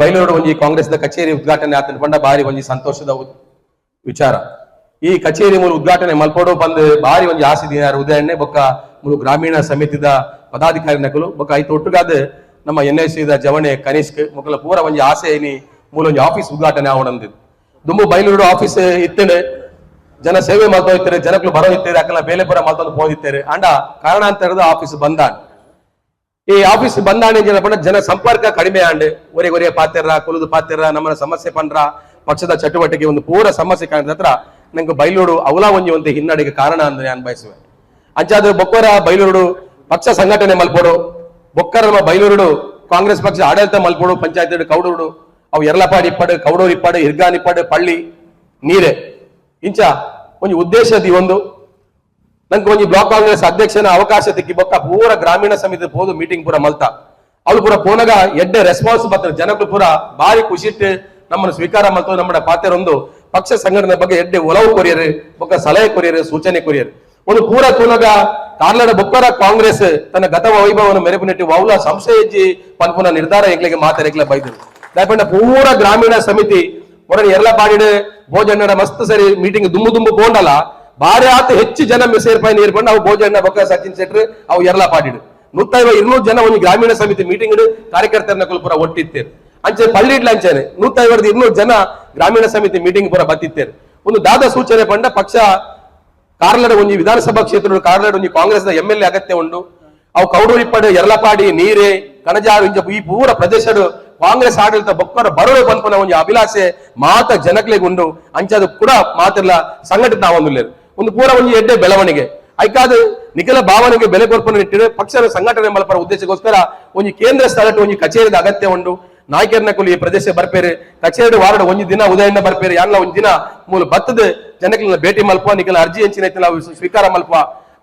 ಬೈಲೂರು ಒಂಜಿ ಕಾಂಗ್ರೆಸ್ದ ಕಚೇರಿ ಉದ್ಘಾಟನೆ ಆತನ ಪಂಡ ಬಾರಿ ಒಂಜಿ ಸಂತೋಷದ ವಿಚಾರ. ಈ ಕಚೇರಿ ಮೂಲ ಉದ್ಘಾಟನೆ ಮಲ್ಪಡೋ ಬಂದು ಬಾರಿ ಒಂಜಿ ಆಸೆ ದಿನಾರ ಉದಾಹರಣೆ, ಬೊಕ್ಕ ಮೂಲು ಗ್ರಾಮೀಣ ಸಮಿತಿದ ಪದಾಧಿಕಾರಿ ನಕಲು, ಬೊಕ್ಕ ಐತ ಒಟ್ಟುಗಾದ ನಮ್ಮ ಎನ್ ಎಸ್ ದ ಜವಣೆ ಕನಿಷ್ಕ್ ಮೊಕಲ ಪೂರ ಒಂಜಿ ಆಸೆ ಐನಿ ಮೂಲ ಒಂಜಿ ಆಫೀಸ್ ಉದ್ಘಾಟನೆ ಆವಡಂದು ದುಂಬು ಬೈಲೂರು ಆಫೀಸ್ ಇತ್ತೇನೆ ಜನ ಸೇವೆ ಮಾಡ್ತಾ ಇರ್ತಾರೆ ಜನಗಳು ಬರೋ ಇರ್ತಾರೆ ಬೇಲೆ ಬರ ಮಾಡ್ಕೊಂಡು ಹೋಗಿರ್ತಾರೆ ಅಂಡ ಕಾರಣಾಂತರದ ಆಫೀಸ್ ಬಂದಾನ್. ಈ ಆಫೀಸ್ ಬಂದಾಣಿ ಜನ ಪಂಡ ಜನ ಸಂಪರ್ಕ ಕಡಿಮೆ ಆಂಡ್ ಒರೆ ಒರೆ ಪಾತಿರ್ರ, ಕುಲುದು ಪಾತಿರ್ರ ನಮ್ಮನ ಸಮಸ್ಯೆ ಪಂಡ್ರ, ಪಕ್ಷದ ಚಟುವಟಿಕೆ ಒಂದು ಪೂರ ಸಮಸ್ಯೆ ಕಾಣಿದ ಹತ್ರ ನಂಗೆ ಬೈಲೂರು ಅವಲ ಒಂಜಿ ಒಂದು ಹಿನ್ನಡೆಗೆ ಕಾರಣ ಅಂದ್ರೆ ನಾನು ಬಯಸುವೆ. ಅಂಚಾದ ಬೊಕ್ಕರ, ಬೈಲೂರು ಪಕ್ಷ ಸಂಘಟನೆ ಮಲ್ಪೋಡು. ಬೊಕ್ಕರ ನಮ್ಮ ಕಾಂಗ್ರೆಸ್ ಪಕ್ಷ ಆಡಳಿತ ಮಲ್ಪೋಡು ಪಂಚಾಯತ್ ಕೌಡೂರು. ಅವು ಎರಲಪಾಡಿ ಇಪ್ಪಡು, ಕೌಡೂರು ಇಪ್ಪಡು, ಹಿರ್ಗಾನ್ ಇಪ್ಪಡು, ಪಳ್ಳಿ, ನೀರೆ. ಇಂಚ ಒಂಜಿ ಉದ್ದೇಶದಿ ಒಂದು ನಂಗೆ ಒಂಜಿ ಬ್ಲಾಕ್ ಕಾಂಗ್ರೆಸ್ ಅಧ್ಯಕ್ಷನ ಅವಕಾಶ ತಿಕ್ಕಿ ಬೊಕ್ಕ ಪೂರ ಗ್ರಾಮೀಣ ಸಮಿತಿ ಪೋದು ಮೀಟಿಂಗ್ ಪೂರ ಮಲ್ತ. ಅವ್ಳು ಪೂರ ಪೋನಗ ಎಡ್ಡೆ ರೆಸ್ಪಾನ್ಸ್ ಬರ್ತಾರೆ ಜನಗಳು ಪೂರ ಬಾರಿ ಖುಷಿಟ್ಟು ನಮ್ಮನ್ನು ಸ್ವೀಕಾರ ಮಲ್ತು ನಮ್ಮ ಪಾತ್ರರೊಂದು ಪಕ್ಷ ಸಂಘಟನೆ ಬಗ್ಗೆ ಎಡ್ಡೆ ಒಲವು ಕೊರಿಯರು, ಬೊಕ್ಕ ಸಲಹೆ ಕೊರಿಯರು, ಸೂಚನೆ ಕೊರಿಯರು. ಒಂದು ಪೂರ ತೂನಗ ಕಾರ್ಲಡ ಬೊಕ್ಕರ ಕಾಂಗ್ರೆಸ್ ತನ್ನ ಗತ ವೈಭವವನ್ನು ಮೆರೆಪುನಿಟ್ಟು ವೌಲ ಸಂಶಯಿಸಿ ಪನ್ಪುನ ನಿರ್ಧಾರ ಎಗ್ಲಿಗೆ ಮಾತಾಡಕ್ಲೆ ಬೈದರು. ದಾಯಪಂಡ ಪೂರ ಗ್ರಾಮೀಣ ಸಮಿತಿ, ಒಡನೆ ಎರಲ ಪಾಡಿಡ್ ಭೋಜನ ಮಸ್ತ್ ಸರಿ ಮೀಟಿಂಗ್ ದುಮ್ಮು ದುಮ್ಮು ಬೋಂಡಲ್ಲ ಬಾರಿ ಆತ, ಹೆಚ್ಚು ಜನ ಸೇರ್ಪಾಯಿ ನೀರ್ಪಂಡು ಅವು ಭೋಜನ, ಬೊಕ್ಕ, ಸಚಿನ್ ಶೆಟ್ರ್, ಅವು ಎರಲ ಪಾಡಿಡ್. ನೂತೈವ ಇನ್ನೂರು ಜನ ಒಂದು ಗ್ರಾಮೀಣ ಸಮಿತಿ ಮೀಟಿಂಗ್ ಕಾರ್ಯಕರ್ತರನ್ನ ಪೂರ ಒಟ್ಟಿತ್ತೇರು. ಅಂಚೆ ಪಳ್ಳಿಡ್ಲ ಅಂಚೆನೆ ನೂತೈವರದ ಇನ್ನೂರು ಜನ ಗ್ರಾಮೀಣ ಸಮಿತಿ ಮೀಟಿಂಗ್ ಪುರ ಬತ್ತಿತ್ತೇರು. ಒಂದು ದಾದ ಸೂಚನೆ ಪಂಡ ಪಕ್ಷ ಕಾರ್ಲಡ ಒಂದು ವಿಧಾನಸಭಾ ಕ್ಷೇತ್ರ ಕಾರ್ಲಡ ಒಂದು ಕಾಂಗ್ರೆಸ್ ಎಂ ಎಲ್ ಎ ಅಗತ್ಯ ಉಂಡು. ಅವು ಕೌಡೂರಿ ಇಪ್ಪಡು ಎರಲಪಾಡಿ ನೀರೆ, ಕಣಜಾರು ಈ ಪೂರ ಪ್ರದೇಶಡು ಕಾಂಗ್ರೆಸ್ ಆಡಳಿತ ಬೊಕ್ಕರ ಬರೋಡೆ ಪನ್ಪನ ಒಂಜಿ ಅಭಿಲಾಷೆ ಮಾತ ಜನಕ್ಲೆಗ್ ಉಂಡು. ಅಂಚದು ಕೂಡ ಮಾತಿರ್ಲ ಸಂಘಟಿತ ನಾವೊಂದುಲ್ಲೇರು. ಒಂದು ಪೂರ ಒಂದು ಎಡ್ಡೆ ಬೆಳವಣಿಗೆ. ಐಕಾದ ನಿಖಿಲ ಭಾವನೆಗೆ ಬೆಲೆ ಕೊರ್ಪನ್ನು ಇಟ್ಟಿದೆ. ಪಕ್ಷದ ಸಂಘಟನೆ ಮಲ್ಪರ ಉದ್ದೇಶಕ್ಕೋಸ್ಕರ ಒಂದು ಕೇಂದ್ರ ಸ್ಥಳಕ್ಕೆ ಒಂದು ಕಚೇರಿದ ಅಗತ್ಯ ಉಂಡು ಕುಲಿ ಈ ಪ್ರದೇಶ ಬರ್ಪೇರಿ. ಕಚೇರಿ ವಾರಡ ಒಂದು ದಿನ ಉದಯನ ಬರ್ಪೇರಿ. ಯಾನ್ಲ ಒಂದು ದಿನ ಮೂಲ ಬತ್ತದ ಜನಕ್ಕೆ ಭೇಟಿ ಮಲ್ಪ ನಿಖಿಲ ಅರ್ಜಿ ಹೆಂಚಿನ ಸ್ವೀಕಾರ ಮಲ್ಪ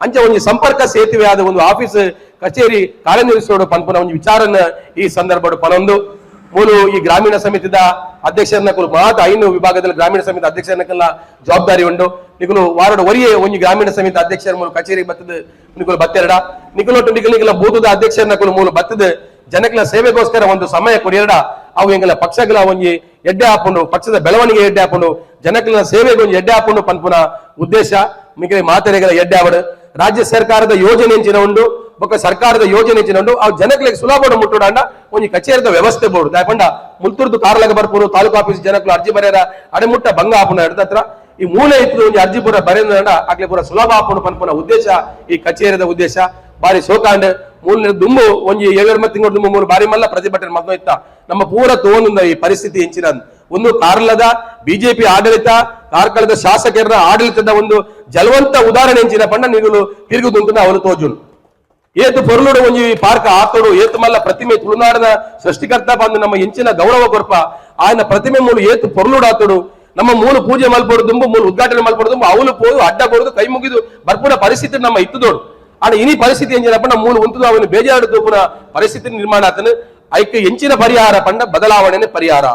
ಅಂಚ ಒಂದು ಸಂಪರ್ಕ ಸೇತುವೆ ಆದ ಒಂದು ಆಫೀಸ್, ಕಚೇರಿ ಕಾರ್ಯನಿರ್ವಹಿಸೋಡು ಪನ್ಪುನ ಒಂದು ವಿಚಾರನ ಈ ಸಂದರ್ಭ ಪನೊಂದು. ಮೂಲು ಈ ಗ್ರಾಮೀಣ ಸಮಿತಿದ ಅಧ್ಯಕ್ಷರನ್ನ ಕುಲು ಮಾತ ಐನು ವಿಭಾಗದಲ್ಲಿ ಗ್ರಾಮೀಣ ಸಮಿತಿ ಅಧ್ಯಕ್ಷರನ್ನಕ್ಕೆಲ್ಲ ಜವಾಬ್ದಾರಿ ಉಂಡು ನಿಕುಲು ವಾರಡ ಒರಿಯೇ ಒಂಜಿ ಗ್ರಾಮೀಣ ಸಮಿತಿ ಅಧ್ಯಕ್ಷರ ಮೂಲ ಕಚೇರಿ ಬತ್ತದ ನಿಕುಲು ಬತ್ತೆರಡ. ನಿಕುಲೊಟ್ಟು ನಿಗಲ ಬೂತದ ಅಧ್ಯಕ್ಷರನ್ನ ಮೂಲ ಬತ್ತದ ಜನಗಳ ಸೇವೆಗೋಸ್ಕರ ಒಂದು ಸಮಯ ಕೊಡಿಯರಡ ಅವು ಎಂಗಲ ಪಕ್ಷಗಳ ಒಂಜಿ ಎಡ್ಡೆ ಹಾಕೊಂಡು, ಪಕ್ಷದ ಬೆಳವಣಿಗೆ ಎಡ್ಡೆ ಹಾಕೊಂಡು ಜನಗಳ ಸೇವೆಗೆ ಒಂದು ಎಡ್ಡೆ ಹಾಕೊಂಡು ಪನ್ಪುನ ಉದ್ದೇಶ. ಮಿಗಲಿ ಮಾತರೆಗಳ ಎಡ್ಡೆ ಆವಡು ರಾಜ್ಯ ಸರ್ಕಾರದ ಯೋಜನೆ ಉಂಡು ಬೊಕ್ಕ ಸರ್ಕಾರದ ಯೋಜನೆ ಇಚ್ಚಿನಂಡು ಅವ್ರು ಅವು ಜನಗಳಿಗೆ ಸುಲಭ ಮುಟ್ಟುಡಾಂಡ ಒಂಜಿ ಕಚೇರಿದ ವ್ಯವಸ್ಥೆ ಬೋಡು ದಾಯಪಂಡ ಮುಲ್ತುರ್ದು ಕಾರ್ಲಗ ಬರ್ಪುರು ತಾಲೂಕು ಆಫೀಸ್ ಜನಗಳು ಅರ್ಜಿ ಬರೆಯರ, ಅಡೆಮುಟ್ಟ ಭಂಗ ಆಪುನ ಹಿಡ್ದತ್ರ ಈ ಮೂಲ ಇತ್ತು ಒಂಜಿ ಅರ್ಜಿ ಪೂರ ಬರೆಯಂಡ ಆಗ್ಲೇ ಪೂರ ಸುಲಭ ಆಪುನ ಪನ್ಪುನ ಉದ್ದೇಶ, ಈ ಕಚೇರಿದ ಉದ್ದೇಶ. ಬಾರಿ ಸೋಕಾಂಡ್ ಮೂಲ ದುಂಬು ಒಂಜಿ ಏಳು ತಿಂಗಳು ದುಂಬು ಮೂರು ಬಾರಿ ಮಲ್ಲ ಪ್ರತಿಭಟನೆ ಮಗ್ನ ಇತ್ತ. ನಮ್ಮ ಪೂರ ತೋನುಂದ ಈ ಪರಿಸ್ಥಿತಿ ಹೆಂಚಿನ ಒಂದು ಕಾರ್ಲದ ಬಿಜೆಪಿ ಆಡಳಿತ, ಕಾರ್ಕಳದ ಶಾಸಕರ ಆಡಳಿತದ ಒಂದು ಜಲವಂತ ಉದಾಹರಣೆ ಹೆಂಚಿನ ಪಂಡ ನಿಗುಲು ತಿರುಗುದುಂಟು ಅವನು ತೋಜುನು. ಏತು ಪೊರ್ಲುಡು ಒಂಜಿ ಪಾರ್ಕ ಆತೋಡು, ಏತು ಮಲ್ಲ ಪ್ರತಿಮೆ ತುಳುನಾಡಿನ ಸೃಷ್ಟಿಕರ್ತ ಬಂದು ನಮ್ಮ ಹೆಂಚಿನ ಗೌರವ ಕೊರ್ಪ. ಆಯನ ಪ್ರತಿಮೆ ಮೂಲು ಏತು ಪೊರ್ಲುಡು ಆತೋಡು. ನಮ್ಮ ಮೂಲು ಪೂಜೆ ಮಲ್ಪಡು ದುಂಬು, ಮೂಲ ಉದ್ಘಾಟನೆ ಮಲ್ಪಡು ದುಂಬು ಅವಳು ಪೋದು, ಅಡ್ಡ ಕೊಡದು, ಕೈ ಮುಗಿದು ಬರ್ಪುನ ಪರಿಸ್ಥಿತಿ ನಮ್ಮ ಇತ್ತದೋಡು. ಆಡ ಇನಿ ಪರಿಸ್ಥಿತಿ ಎಂಜಿನಪ್ಪ, ನಮ್ಮ ಮೂಲು ಉಂತು ಅವನು ಬೇಜಾರು ತೂಪುನ ಪರಿಸ್ಥಿತಿ ನಿರ್ಮಾಣ ಆತನು. ಐಕ್ಯ ಹೆಂಚಿನ ಪರಿಹಾರ ಪಂಡ ಬದಲಾವಣೆನೇ ಪರಿಹಾರ.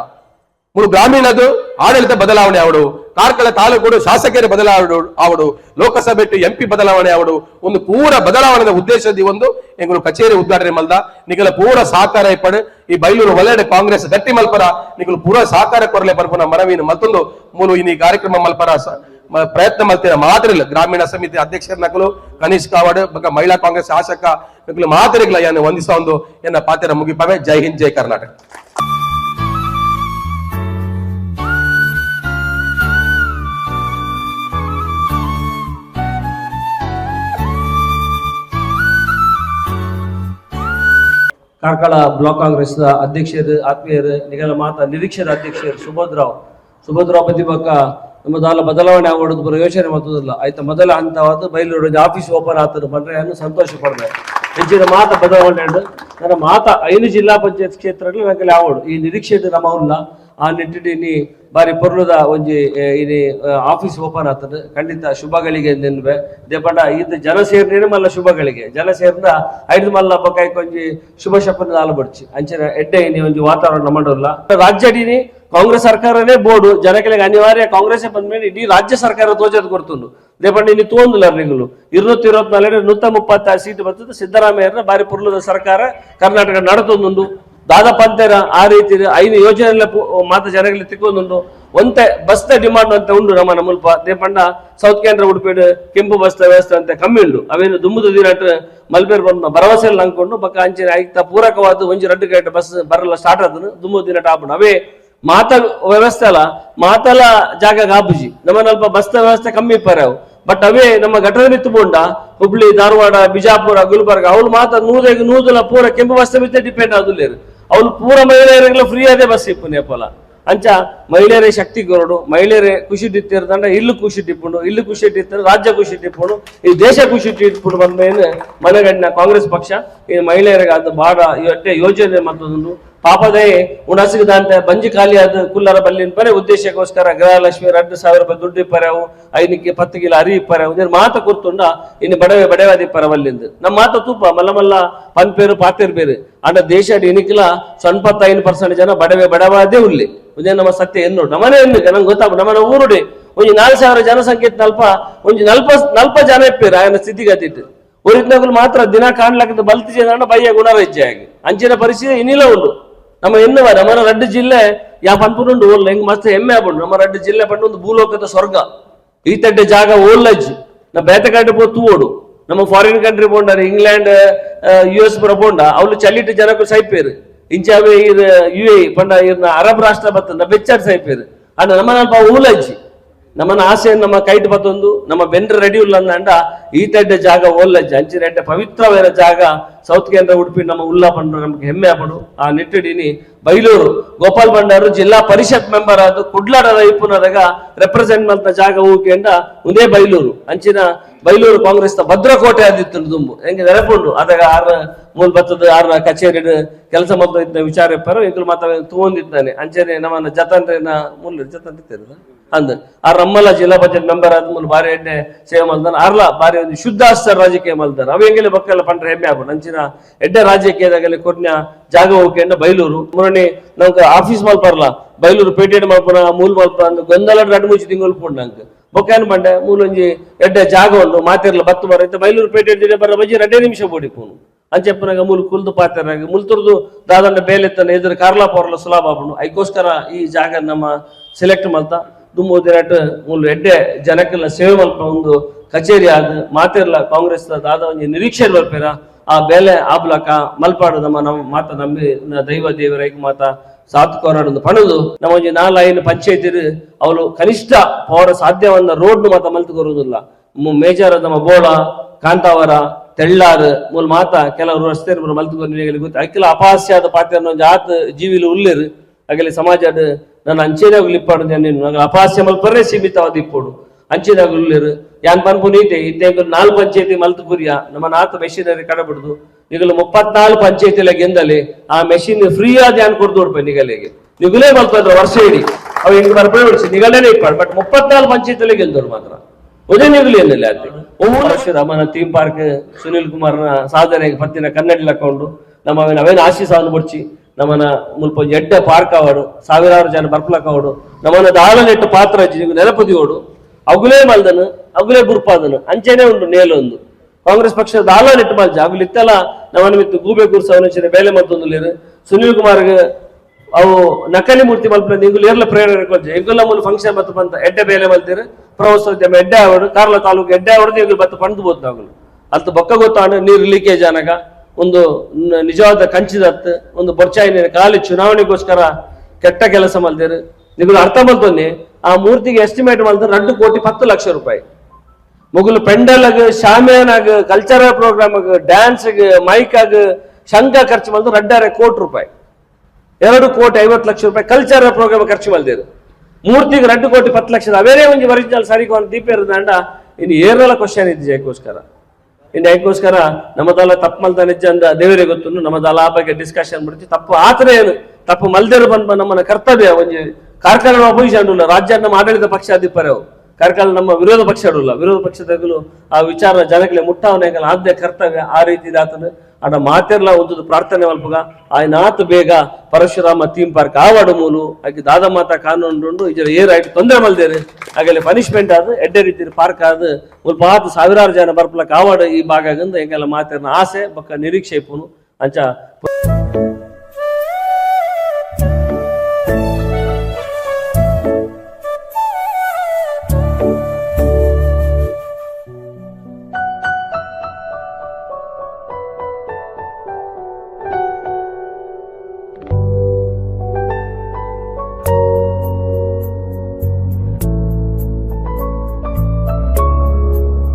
ಮೂರು ಗ್ರಾಮೀಣದು ಆಡಳಿತ ಬದಲಾವಣೆ ಅವಳು ಕಾರ್ಕಳ ತಾಲೂಕು ಶಾಸಕರ ಬದಲಾವಣೆ ಆವಡು, ಲೋಕಸಭೆ ಎಂಪಿ ಬದಲಾವಣೆ ಆವಡು, ಒಂದು ಪೂರ ಬದಲಾವಣೆ ಉದ್ದೇಶದ ಒಂದು ಎಂಗಳು ಕಚೇರಿ ಉದ್ಘಾಟನೆ ಮಲ್ದ ನಿಗಲ ಪೂರ ಸಹಕಾರ ಇಪ್ಪಡು ಈ ಬೈಲೂರು ವಲಯಡೆ ಕಾಂಗ್ರೆಸ್ ಗಟ್ಟಿ ಮಲ್ಪರ ನಿಗಲು ಪೂರ ಸಹಕಾರ ಕೊರಲೆ ಬರ್ಪುನ ಮನವಿನ ಮತ್ತೊಂದು ಮೂಲು ಈ ಕಾರ್ಯಕ್ರಮ ಮಲ್ಪರ ಪ್ರಯತ್ನ ಮಲ್ತಿನ ಮಾತ್ರ ಇಲ್ಲ, ಗ್ರಾಮೀಣ ಸಮಿತಿ ಅಧ್ಯಕ್ಷರ ನಕಲು, ಕನಿಷ್ಠ ಕಾವಡ್ ಬಗ್ಗೆ ಮಹಿಳಾ ಕಾಂಗ್ರೆಸ್ ಶಾಸಕ ನಕಲು ಮಾತ್ರ ಇಲ್ಲ, ಏನು ಒಂದಿಸ ಒಂದು ಎನ್ನ ಪಾತ್ರ ಮುಗಿಪವೆ, ಜೈ ಹಿಂದ್, ಜೈ ಕರ್ನಾಟಕ. ಕಾರ್ಕಳ ಬ್ಲಾಕ್ ಕಾಂಗ್ರೆಸ್ ಅಧ್ಯಕ್ಷರು, ಆತ್ಮೀಯರು ನಿಗಲ ಮಾತ ನಿರೀಕ್ಷರ ಅಧ್ಯಕ್ಷರು ಸುಭದ್ರಾವ್ ಸುಭದ್ರಾವ್ ಪ್ರತಿಪಕ್ಕ ನಮ್ಮ ದಾಲ ಬದಲಾವಣೆ ಆಗೋದು ಬರೋ ಯೋಚನೆ ಮತ್ತದಿಲ್ಲ ಆಯ್ತಾ ಮೊದಲ ಹಂತವಾದ ಬೈಲೂರು ಆಫೀಸ್ ಓಪನ್ ಆಗ್ತದೆ ಬಂದ್ರೆ ಅನ್ನು ಸಂತೋಷ ಪಡ್ಬೇಕು. ಹೆಚ್ಚಿನ ಮಾತ ಬದಲಾವಣೆ ನನ್ನ ಮಾತ ಐದು ಜಿಲ್ಲಾ ಪಂಚಾಯತ್ ಕ್ಷೇತ್ರಗಳು ನನಗೆ ಆವಡು ಈ ನಿರೀಕ್ಷೆ ನಮ್ಮ ಅವ್ರಲ್ಲ ಆ ನಿಟ್ಟಿನಲ್ಲಿ ಬಾರಿ ಪೊರ್ಲುದ ಒಂಜಿ ಇಲ್ಲಿ ಆಫೀಸ್ ಓಪನ್ ಆಗ್ತದೆ. ಖಂಡಿತ ಶುಭಗಳಿಗೆ ನಿನ್ವೆ ದೇಪಂಡ ಇದು ಜನ ಸೇರಿನೇ ಮಲ್ಲ ಶುಭಗಳಿಗೆ. ಜನ ಸೇರಿದ ಐದು ಮಲ್ಲ ಬೊಕ್ಕ ಒಂಜಿ ಶುಭ ಶಪನ ಆಲಬಡ್ಚಿ ಅಂಚಿನ ಎಡ್ಡೆ ಒಂಜಿ ವಾತಾವರಣ ನಮ್ಮಲ್ಲ ರಾಜ್ಯಡಿನಿ ಕಾಂಗ್ರೆಸ್ ಸರ್ಕಾರನೇ ಬೋರ್ಡು. ಜನಗಳಿಗೆ ಅನಿವಾರ್ಯ ಕಾಂಗ್ರೆಸ್ ಬಂದ್ಮೇಲೆ ಇಡೀ ರಾಜ್ಯ ಸರ್ಕಾರ ತೋಚದ್ ಕೊಡ್ತುಂಡು. ರೇಪಣ್ಣ ಇನ್ನು ತೋಂದಿಲ್ಲ ನಿಗಳು ಇರುನೂತ್ತ ಇರುವತ್ನಾಲ್ಕು ನೂತ ಮುಪ್ಪತ್ತ ಸೀಟ್ ಬರ್ತದೆ. ಸಿದ್ದರಾಮಯ್ಯ ಬಾರಿ ಪುರ್ಲದ ಸರ್ಕಾರ ಕರ್ನಾಟಕ ನಡೆತೊಂದುಂಡು. ದಾದಪಂತೆರ ಆ ರೀತಿ ಐದು ಯೋಜನೆಗಳ ಮಾತ್ರ ಜನಗಳಿಗೆ ತಿಕ್ಕೊಂದುಂಡು ಒಂತೆ ಬಸ್ ಡಿಮಾಂಡ್ ಅಂತ ಉಂಡು ನಮ್ಮ ನಮ್ಮಲ್ಪ ದೇಪಂಡ ಸೌತ್ ಕೇಂದ್ರ ಉಡುಪಿಡು ಕೆಂಪು ಬಸ್ ವ್ಯವಸ್ಥೆ ಅಂತ ಕಮ್ಮಿ ಉಂಡು ಅವೇನು ದುಮ್ಮದ ದಿನಟ್ ಮಲ್ಬೇರ್ ಬಂದ ಭರವಸೆ ಅಂದ್ಕೊಂಡು ಬಕ್ಕ ಅಂಚಿನ ಆಯ್ತ ಪೂರಕವಾದ ಒಂಜಿ ರಡ್ಡು ಗೇಟ್ ಬಸ್ ಬರಲ್ಲ ಸ್ಟಾರ್ಟ್ ಆದನು ದುಮ್ಮದ ದಿನಟ್ ಆಪುಂಡು ಅವೇ ಮಾತ ವ್ಯವಸ್ಥೆ ಅಲ್ಲ, ಮಾತಲ ಜಾಗ ಗಾಬುಜಿ. ನಮ್ಮ ನಲ್ಪ ಬಸ್ ವ್ಯವಸ್ಥೆ ಕಮ್ಮಿ ಪರವು ಬಟ್ ಅವೇ ನಮ್ಮ ಘಟನೆ ಬಿತ್ತು ಬೋಂಡ ಹುಬ್ಳಿ, ಧಾರವಾಡ, ಬಿಜಾಪುರ, ಗುಲ್ಬರ್ಗ, ಅವ್ಳು ಮಾತ ನೂದೆಗ್ ನೂದಲ ಪೂರ ಕೆಂಪು ಬಸ್ ಬಿತ್ತೆ ಡಿಪೆಂಡ್ ಆದುಲ್ಲೇರು ಅವ್ಳು ಪೂರ ಮಹಿಳೆಯರಿಗೆಲ್ಲ ಫ್ರೀ ಅದೇ ಬಸ್ ಇಪ್ಪು ನೇಪಾಲ ಅಂಚ ಮಹಿಳೆಯರೇ ಶಕ್ತಿ ಕೊರಡು, ಮಹಿಳೆಯರೇ ಖುಷಿ ಟಿತ್ತಿರ್ದಂಡ ಇಲ್ಲು ಖುಷಿ ತಿಪ್ಪುಂಡು ಇಲ್ಲು ಖುಷಿ ಟಿತ್ತರು ರಾಜ್ಯ ಖುಷಿ ತಿಪ್ಪುಂಡು ಈ ದೇಶ ಖುಷಿ ಟಿಪ್ಪುಡು ಬಂದ ಮನೆಗಣ್ಣ ಕಾಂಗ್ರೆಸ್ ಪಕ್ಷ ಈ ಮಹಿಳೆಯರಿಗೆ ಅದು ಬಹಳ ಯೋಜನೆ ಮತ್ತೊಂದು ಪಾಪದೇ ಉಣಸಿಗದಂತೆ ಬಂಜಿ ಖಾಲಿ ಅದು ಕುಲ್ಲರ ಬಲ್ಲಿನ ಪರೆ ಉದ್ದೇಶಕ್ಕೋಸ್ಕರ ಗೃಹಲಕ್ಷ್ಮಿ ಎರಡು ಸಾವಿರ ರೂಪಾಯಿ ದುಡ್ಡು ಇಪ್ಪರವು ಐನಿಕ್ಕೆ ಪತ್ತು ಕಿಲ ಅರಿ ಇಪ್ಪರವು ಇದನ್ನು ಮಾತ ಕೂರ್ತುಂಡ ಇನ್ನು ಬಡವೆ ಬಡವಾದಿ ಪರವಲ್ಲಿಂದು ನಮ್ಮ ಮಾತ ತೂಪ, ಮಲ್ಲ ಮಲ್ಲ ಪನ್ಪೇರು ಪಾತೇರು ಬೇರೆ. ಆಂಡ ದೇಶ ಇನಿಕ್ಲ ಸೊನ್ಪತ್ತೈದು ಪರ್ಸೆಂಟ್ ಜನ ಬಡವೆ ಬಡವಾದೇ ಉಳ್ಳಿ ಒಂದೇ ನಮ್ಮ ಸತ್ಯ ಎನ್ನು ನಮ್ಮನೆ ಎನ್ನು ನಂಗೆ ಗೊತ್ತಾಗ ನಮನ ಊರುಡಿ. ಒಂದು ನಾಲ್ಕು ಸಾವಿರ ಜನಸಂಖ್ಯೆ ನಲ್ಪ ಒಂದು ನಲ್ಪ ನಲ್ಪ ಜನ ಇಪ್ಪೇರು ಆಯನ ಸ್ಥಿತಿಗತಿ ಊರಿದ್ನಾಗಲು ಮಾತ್ರ ದಿನ ಕಾಣ್ಲಾಕ ಬಲ್ತಿ ಜನ ಬೈಯ ಗುಣರಜ್ಜೆ ಆಗಿ. ಅಂಚಿನ ಪರಿಸ್ಥಿತಿ ಇನ್ನಿಲ್ಲ ಉಂಡು ನಮ್ಮ ಎನ್ನುವ, ನಮ್ಮ ರಡ್ಡು ಜಿಲ್ಲೆ, ಯಾ ಪನ್ಪುನುಂಡು ಓಲ್ಲ, ಹೆಂಗ್ ಮಸ್ತ್ ಹೆಮ್ಮೆ ಆಗ್ಬೋದು ನಮ್ಮ ರಡ್ಡು ಜಿಲ್ಲೆ ಪಂಡು ಒಂದು ಭೂಲೋಕದ ಸ್ವರ್ಗ. ಈ ತಡ್ಡೆ ಜಾಗ ಓಲ್ಲಜ್ಜಿ. ನಾ ಬೇತಕಾಡು ಪೋ ತೂವೋಡು. ನಮ್ಮ ಫಾರಿನ್ ಕಂಟ್ರಿ ಪೋಂಡ ಇಂಗ್ಲೆಂಡ್ ಯು ಎಸ್ ಪುರ ಬೋಂಡ ಅವ್ಲು ಚಲಿಟ್ಟು ಜನಕ್ಕೂ ಸೈಪೇರು. ಇಂಚಾವೆ ಇರ್ ಯು ಎ ಪಂಡ ಇರ್ನ ಅರಬ್ ರಾಷ್ಟ್ರ ಬತ್ತ ಬೆಚ್ಚಾಡ್ ಸೈಪೇರು. ಅಣ್ಣ ನಮ್ಮ ನಲ್ಪ ಊಲಜ್ಜಿ ನಮ್ಮನ್ನ ಆಸೆ ನಮ್ಮ ಕೈಟ್ ಬತ್ತೊಂದು ನಮ್ಮ ಬೆಂಡ್ರ ರೆಡಿ ಈ ತಡ್ಡೆ ಜಾಗ ಓಲ್ಲಜ್ಜ ಅಂಚಿನ ಎಡ್ಡೆ ಪವಿತ್ರವಾದ ಜಾಗ ಸೌತ್ ಕೇಂದ್ರ ಉಡುಪಿ ನಮ್ಮ ಉಲ್ಲ ಪಂಡು ನಮ್ಗೆ ಹೆಮ್ಮೆ ಆಪಡು ಆ ನಿಟ್ಟಿಡಿನಿ. ಬೈಲೂರು, ಗೋಪಾಲ್ ಬಂಡಾರು ಜಿಲ್ಲಾ ಪರಿಷತ್ ಮೆಂಬರ್ ಆದ ಕುಡ್ಲಾರ ಇಪ್ಪುನದಾಗ ರೆಪ್ರೆಸೆಂಟ್ ಮಲ್ತ ಜಾಗ ಹೂಕೆಂಡ ಉದೇ ಬೈಲೂರು. ಅಂಚಿನ ಬೈಲೂರು ಕಾಂಗ್ರೆಸ್ ದ ಭದ್ರಕೋಟೆ ಆದಿತ್ತು ದುಂಬು. ಹೆಂಗೆ ನೆನಪುಂಡು? ಅದಾಗ ಆರ್ ಮೂಲ ಬತ್ತದ ಆರ್ ಕಚೇರಿ ಕೆಲಸ ಇದ್ದ ವಿಚಾರ ಇಪ್ಪರು ಇದ್ರ ಮಾತಾಡ ತಗೊಂಡಿದ್ದಾನೆ. ಅಂಚನೆ ನಮ್ಮನ್ನ ಜತಂತ್ರಿನ ಮೂಲ ಜತಂತ್ರ ಅಂದ. ಆ ರಮ್ಮಲ ಜಿಲ್ಲಾ ಪಂಚಾಯತ್ ಮೆಂಬರ್ ಆದ್ಮೇಲೆ ಭಾರಿ ಎಡ್ಡೆ ಸೇವೆ ಮಾಡ್ತಾನೆ ಅರ್ಲ ಬಾರಿ ಒಂದು ಶುದ್ಧಾಸ್ತರ ರಾಜಕೀಯ ಮಾಡ್ತಾರೆ ಅವ ಹೆಂಗೆಲ್ಲ ಬಕ್ಕಲ್ಲ ಪಂಡ್ರೆ ಹೆಮ್ಮೆ ಆಗ್ಬೋದು ಅಂಚಿನ ಎಡ್ಡೆ ರಾಜಕೀಯದಾಗಲಿ ಕೊರ್ನ್ಯ ಜಾಗ ಹೋಗ್ಕೊಂಡು ಬೈಲೂರು. ಮುರಣಿ ನಮ್ಗೆ ಆಫೀಸ್ ಮಲ್ಪರ್ಲ ಬೈಲೂರು ಪೇಟೆಡ್ ಮಲ್ಪನ ಮೂಲ್ ಮಲ್ಪ ಅಂದ್ ಗೊಂದಲ ಎರಡು ಮೂಚಿ ತಿಂಗಳು ಪೂರ್ಣ ನಂಗೆ. ಬೊಕ್ಕೇನು ಬಂಡೆ ಮೂಲೊಂಜಿ ಎಡ್ಡೆ ಜಾಗ ಒಂದು ಮಾತಿರ್ಲ ಬತ್ತು ಬರೈತೆ ಬೈಲೂರು ಪೇಟೆ ಜಿಲ್ಲೆ ಬರ ಬಜ್ಜಿ ಎರಡೇ ನಿಮಿಷ ಬೋಡಿಪುನು ಅಂಚೆಪ್ಪನಾಗ ಮೂಲು ಕುಲ್ದು ಪಾತ್ರನಾಗ. ಮುಲ್ತುರ್ದು ದಾದಂಡ ಬೇಲೆತ್ತನ ಎದುರು ಕಾರ್ಲಾ ಪೋರ್ಲ ಸುಲಭ ಅದಕ್ಕೋಸ್ಕರ ಈ ಜಾಗ ನಮ್ಮ ಸೆಲೆಕ್ಟ್ ಮಲ್ತ ದುಮ್ಮು ದಿನಟ್ ಮುಲ್ ಎಡ್ಡೆ ಜನಕ್ಕೆಲ್ಲ ಸೇವೆ ಮಲ್ಪ ಒಂದು ಕಚೇರಿ ಆದ ಮಾತಿರ್ಲ ಕಾಂಗ್ರೆಸ್ ದಾದ ಒಂಜಿ ನಿರೀಕ್ಷೆ ಬರ್ಪೇರ ಆ ಬೇಲೆ ಆಬ್ಲಕ ಮಲ್ಪಾಡು ನಮ್ಮ ನಮ್ಮ ಮಾತ ನಂಬಿ ದೈವ ದೇವರೈಕ್ ಮಾತ ಸಾತ್ ಕೋರಾಡ ಪಣದು. ನಮ್ಮ ಒಂಜಿ ನಾಲ್ಕು ಪಂಚಾಯತಿ ಅವಳು ಕನಿಷ್ಠ ಪವರ ಸಾಧ್ಯವನ್ನ ರೋಡ್ ಮಾತ ಮಲ್ತುಕೊರುವುದಿಲ್ಲ ಮೇಜರ್ ನಮ್ಮ ಬೋಳ, ಕಾಂತಾವರ, ತೆಳ್ಳಾರು ಮೂಲ ಮಾತ ಕೆಲವರು ರಸ್ತೆ ಮಲ್ತುಕೊಂಡು ಗೊತ್ತು. ಅಕ್ಕಿಲ ಅಪಹಾಸ್ಯದ ಪಾತ್ರ ಒಂದು ಆತ ಜೀವಿಲು ಉಲ್ಲೇರು ಆಗಲಿ ಸಮಾಜ ನನ್ನ ಅಂಚೆನಾಗಲು ಇಪ್ಪಾಡದೆ ನೀನು? ಅಪಾಸ್ಯ ಮಲ್ಪರೆ ಸೀಮಿತ ಸೀಮಿತವಾದ ಇಪ್ಪೋಡು ಅಂಚಿನಾಗಲು ಯಾನ್ ಬನ್ ಪುನೀತೆ ಇತ್ತೆ ನಾಲ್ಕು ಪಂಚಾಯತಿ ಮಲ್ತುಪುರಿಯ ನಮ್ಮ ನಾಲ್ಕು ಮೆಷಿನರಿ ಕಡಬಿಡ್ದು ನಿಗಲು ಮುಪ್ಪತ್ನಾಲ್ಕು ಪಂಚಾಯತಿಲ ಎಂದಲ್ಲಿ ಆ ಮೆಷಿನ್ ಫ್ರೀ ಆದ ಯಾನ್ ಕೊಡ್ದೋಡ್ಪ ನಿಗಲಿಗೆ? ನಿಗಲೇ ಮಲ್ಪದ್ರ ವರ್ಷ ಇಡಿ. ಅವು ಹಿಂಗೆ ಬರ್ಬೇ ಬಿಡಿಸಿ? ನಿಗಲೇನೆ ಇಪ್ಪಾಡು ಬಟ್ ಮುಪ್ಪತ್ನಾಲ್ಕು ಪಂಚಾಯತಿಲಾಗ ಎಂದೋರು ಮಾತ್ರ. ಒಂದೇ ನಿಗಲಿ ಎನ್ನಲ್ಲ ಅಲ್ಲಿ ಮೂರು ವರ್ಷ ಥೀಮ್ ಪಾರ್ಕ್ ಸುನಿಲ್ ಕುಮಾರ್ನ ಸಾಧನೆಗೆ ಪತ್ತಿನ ಕನ್ನಡಿಲ ಹಾಕೊಂಡು ನಮ್ಮ ಅವೇನು ಆಶೀಸವನ್ನು ಬಡ್ಚಿ ನಮ್ಮನ ಮುಲ್ಪ ಎಡ್ಡೆ ಪಾರ್ಕ್ ಆವಡು, ಸಾವಿರಾರು ಜನ ಬರ್ಪಲಕ್ ಆವಡು ನಮ್ಮನ ದಾಳನೆಟ್ಟು ಪಾತ್ರ ನೆನಪದಿಯೋಡು ಅಗುಲೇ ಮಲ್ದನು, ಅಗುಲೇ ಬುರ್ಪಾದನು, ಅಂಚೆನೆ ಉಂಟು ನೇಲೊಂದು ಕಾಂಗ್ರೆಸ್ ಪಕ್ಷ ದಾಳ ನೆಟ್ಟು ಮಲ್ಜ ಅಗುಲಿತ್ತಲ್ಲ ನಮ್ಮನ ಮಿತ್ತು ಗೂಬೆ ಗುರ್ಸ ಅವನ ಬೇಲೆ ಮತ್ತೊಂದು ಸುನಿಲ್ ಕುಮಾರ್ಗೆ ಅವು ನಕಲಿ ಮೂರ್ತಿ ಮಲ್ಪನ ಇಂಗು ಏರ್ಲ ಪ್ರೇರಣೆ ಕೊಲ್ಜೆ. ಇಂಗುಲ್ಲ ಮೂಲ ಫಂಕ್ಷನ್ ಬತ್ತು ಬಂತ, ಎಡ್ಡೆ ಬೇಲೆ ಮಲ್ತೀರು. ಪ್ರವಾಸೋದ್ಯಮ ಎಡ್ಡೆ ಅವಡು ಕಾರ್ಲ ತಾಲೂಕು ಎಡ್ಡೆ ಅವರು ಇಂಗುಲ್ ಬತ್ತು ಪಂದ್ ಬೋದ್ ನಾಗುಲು ಅಲ್ತ ಬೊಕ್ಕ ಗೊತ್ತಾಂಡು ನೀರು ಲೀಕೇಜ್ ಆನಾಗ. ಒಂದು ನಿಜವಾದ ಕಂಚಿದತ್ ಒಂದು ಬರ್ಚಾಯಿನ ಖಾಲಿ ಚುನಾವಣೆಗೋಸ್ಕರ ಕೆಟ್ಟ ಕೆಲಸ ಮಲ್ದಿರು ನಿಮಗೆ ಅರ್ಥ ಮಲ್ತೊಂದಿ ಆ ಮೂರ್ತಿಗೆ ಎಸ್ಟಿಮೇಟ್ ಮಾಡಿದ್ರೆ ಎರಡು ಕೋಟಿ ಪತ್ತು ಲಕ್ಷ ರೂಪಾಯಿ. ಮುಗುಲು ಪೆಂಡಲ್ಗ್, ಶಾಮಿಯಾನಾಗ ಕಲ್ಚರಲ್ ಪ್ರೋಗ್ರಾಮ್ ಡ್ಯಾನ್ಸ್ಗೆ ಮೈಕಾಗ ಶಂಕ ಖರ್ಚು ಮಾಡಿದ್ರು ರೆಡ್ಡಾರೆ ಕೋಟಿ ರೂಪಾಯಿ. ಎರಡು ಕೋಟಿ ಐವತ್ತು ಲಕ್ಷ ರೂಪಾಯಿ ಕಲ್ಚರಲ್ ಪ್ರೋಗ್ರಾಮ್ ಖರ್ಚು ಮಾಡಿದ್ರು. ಮೂರ್ತಿಗೆ ಎರಡು ಕೋಟಿ ಪತ್ತು ಲಕ್ಷ. ಅವೇನೇ ಒಂದು ಒರಿಜಿನಲ್ ಸರಿಗೆ ಒಂದು ದೀಪ ಇರೋದಂಡ ಇನ್ನು ಏರೆಲ್ಲ ಕ್ವಶನ್ ಇದೆ ಅದಕ್ಕೋಸ್ಕರ ಇನ್ನು ಅದಕ್ಕೋಸ್ಕರ ನಮ್ಮದಲ್ಲ ತಪ್ಪು ಮಲ್ದ ನಿಜ ಅಂದ ದೇವರಿಗೆ ಗೊತ್ತು. ನಮ್ಮದಲ್ಲ ಆ ಬಗ್ಗೆ ಡಿಸ್ಕಷನ್ ಮಾಡ್ತೀವಿ. ತಪ್ಪು ಆತರ ಏನು? ತಪ್ಪು ಮಲ್ದೇರು ಬಂದ ನಮ್ಮನ್ನ ಕರ್ತವ್ಯ, ಒಂಜಿ ಕಾರ್ಖಾನೆ ಅಪೋಸಿಷನ್ ರಾಜ್ಯ ನಮ್ಮ ಆಡಳಿತ ಪಕ್ಷ ಅಧಿಪರ ಕಾರ್ಖಾನೆ ನಮ್ಮ ವಿರೋಧ ಪಕ್ಷ ಅಡುಲ್ಲ ವಿರೋಧ ಪಕ್ಷದಾಗಲು ಆ ವಿಚಾರ ಜನಗಳಿಗೆ ಮುಟ್ಟಾವನೆ ಆದ್ಯ ಕರ್ತವ್ಯ ಆ ರೀತಿ ಆತನು ಆಡ ಮಾತೆರ್ಲ ಒಂದು ಪ್ರಾರ್ಥನೆ ಮಲ್ಪಗ ಆಯ್ನ ఆత ಬೇಗ ಪರಶುರಾಮ ಥೀಮ್ ಪಾರ್ಕ್ ಆವಾಡು ಮೂಲು ಹಾಗೆ ದಾದ ಮಾತ ಕಾನೂನು ಉಂಡು ಇಜರ ಏರ್ ಆಯ್ತು ತೊಂದರೆ ಮಲ್ದೇರಿ? ಹಾಗೆಲ್ಲ ಪನಿಷ್ಮೆಂಟ್ ಆದ್ರೆ ಎಡ್ಡೆ ರೀತಿ ಪಾರ್ಕ್ ಆದ್, ಒಂದು ಆತು ಸಾವಿರಾರು ಜನ ಬರ್ಪಲಕ್ ಆವಾಡು ಈ ಭಾಗ ಎಂಗೆಲ್ಲ ಮಾತೆರ್ನ ಆಸೆ, ಬೊಕ್ಕ ನಿರೀಕ್ಷೆ ಇಪ್ಪುನು, ಅಂಚ